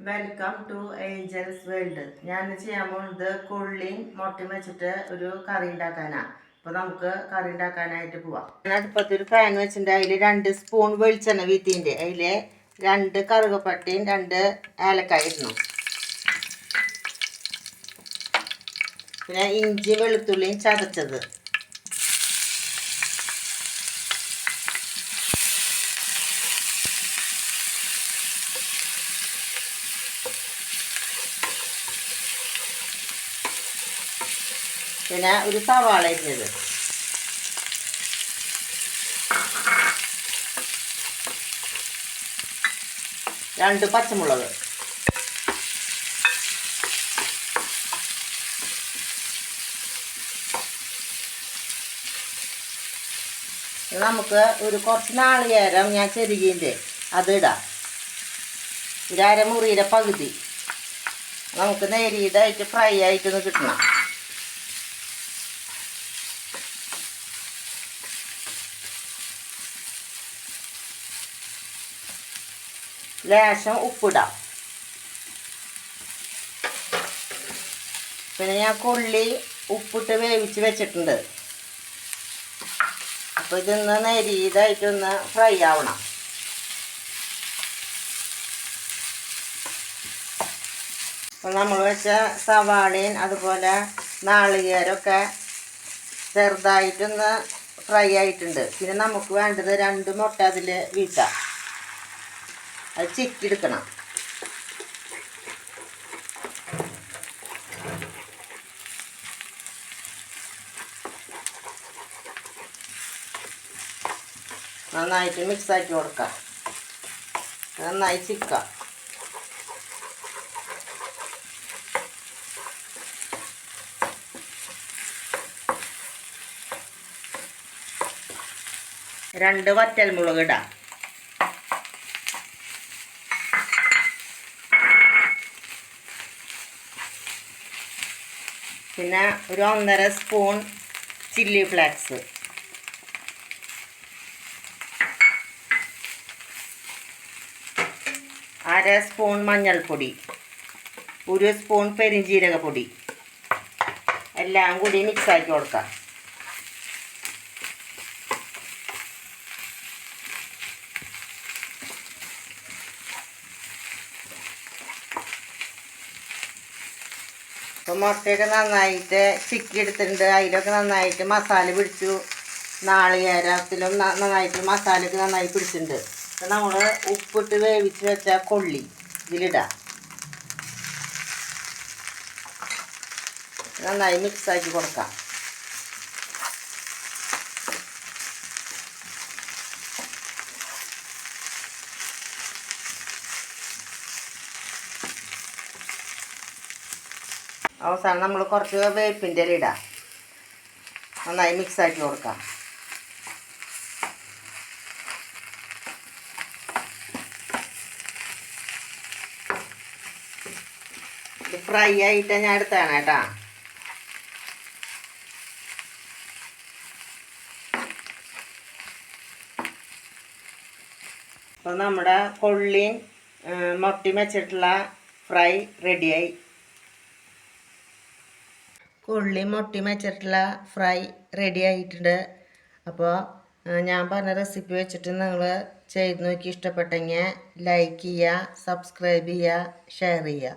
Welcome to Angeles world ഞാൻ ചെയ്യാൻ പോകുന്നത് കൊള്ളിയും മുട്ടയും വെച്ചിട്ട് ഒരു കറി ഉണ്ടാക്കാനാണ് അപ്പൊ നമുക്ക് കറി ഉണ്ടാക്കാനായിട്ട് പോവാം. ഞാൻ അടുപ്പത്ത് ഒരു പാൻ വെച്ചിട്ടുണ്ട്. അതിൽ രണ്ട് സ്പൂൺ വെളിച്ചെണ്ണ വീത്തിന്റെ അതിൽ രണ്ട് കറുകപ്പട്ടയും രണ്ട് ഏലക്കായിരുന്നു പിന്നെ ഇഞ്ചി വെളുത്തുള്ളിയും ചതച്ചത്. പിന്നെ ഒരു സവാള അരിഞ്ഞത്. രണ്ട് പച്ചമുളക്. നമുക്ക് ഒരു കുറച്ച് നാളികേരം ഞാൻ ചെരുകിന്റെ അത് ഇടാം. ഒരു അരമുറിയുടെ പകുതി. നമുക്ക് നേരിയതായിട്ട് ഫ്രൈ ആയിട്ടൊന്ന് കിട്ടണം. ലേശം ഉപ്പിടാം. പിന്നെ ഞാൻ കൊള്ളി ഉപ്പിട്ട് വേവിച്ച് വെച്ചിട്ടുണ്ട്. അപ്പോൾ ഇതൊന്ന് നരീതായിട്ടൊന്ന് ഫ്രൈ ആവണം. അപ്പോൾ നമ്മൾ വെച്ച സവാളയും അതുപോലെ നാളികേരമൊക്കെ ചെറുതായിട്ടൊന്ന് ഫ്രൈ ആയിട്ടുണ്ട്. പിന്നെ നമുക്ക് വേണ്ടത് രണ്ട് മുട്ട അതിൽ വീട്ടാം. അത് ചിക്കിയെടുക്കണം നന്നായിട്ട് മിക്സ് ആക്കി കൊടുക്കാം. നന്നായി ചിക്കാം. രണ്ട് വറ്റൽ മുളക് ഇടാം. പിന്നെ ഒരു ഒന്നര സ്പൂൺ ചില്ലി ഫ്ലാക്സ്. അര സ്പൂൺ മഞ്ഞൾപ്പൊടി. ഒരു സ്പൂൺ പെരിഞ്ജീരകപ്പൊടി എല്ലാം കൂടി മിക്സ് ആക്കി കൊടുക്കാം. അപ്പോൾ മുട്ടയൊക്കെ നന്നായിട്ട് ചിക്കി എടുത്തിട്ടുണ്ട് അതിലൊക്കെ നന്നായിട്ട് മസാല പിടിച്ചു. നാളികേരത്തിലും നന്നായിട്ട് മസാലയൊക്കെ നന്നായി പിടിച്ചിട്ടുണ്ട്. അപ്പം നമ്മൾ ഉപ്പിട്ട് വേവിച്ച് വെച്ച കൊള്ളി ഇതിലിടാം. നന്നായി മിക്സ് ആക്കി കൊടുക്കാം. അവസാനം നമ്മൾ കുറച്ച് വേപ്പിന്റെ ഇല ഇടാം. നന്നായി മിക്സ് ആക്കി കൊടുക്കാം. ഇത് ഫ്രൈ ആയിട്ട് ഞാൻ എടുത്താണ് കേട്ടാ. അപ്പോൾ നമ്മുടെ കൊള്ളിയും മുട്ടി വെച്ചിട്ടുള്ള ഫ്രൈ റെഡിയായി ഉള്ളി മുട്ടി വെച്ചിട്ടുള്ള ഫ്രൈ റെഡി ആയിട്ടുണ്ട്. അപ്പോൾ ഞാൻ പറഞ്ഞ റെസിപ്പി വെച്ചിട്ട് നിങ്ങൾ ചെയ്ത് നോക്കി ഇഷ്ടപ്പെട്ടെങ്കിൽ ലൈക്ക് ചെയ്യുക സബ്സ്ക്രൈബ് ചെയ്യുക ഷെയർ ചെയ്യുക.